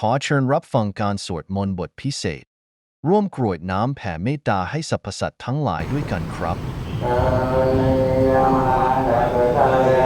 ขอเชิญรับฟังการสวดมนต์บทพิเศษ ร่วมกรวดน้ำแผ่เมตตาให้สรรพสัตว์ทั้งหลายด้วยกันครับวิ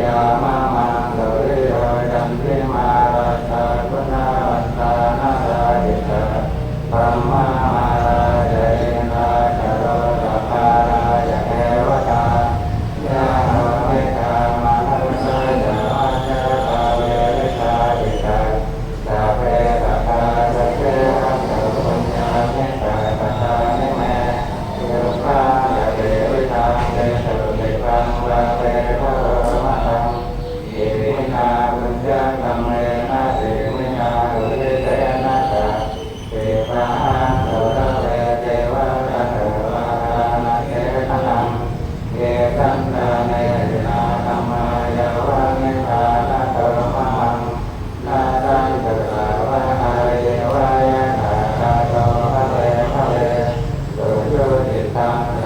อิ 他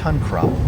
มา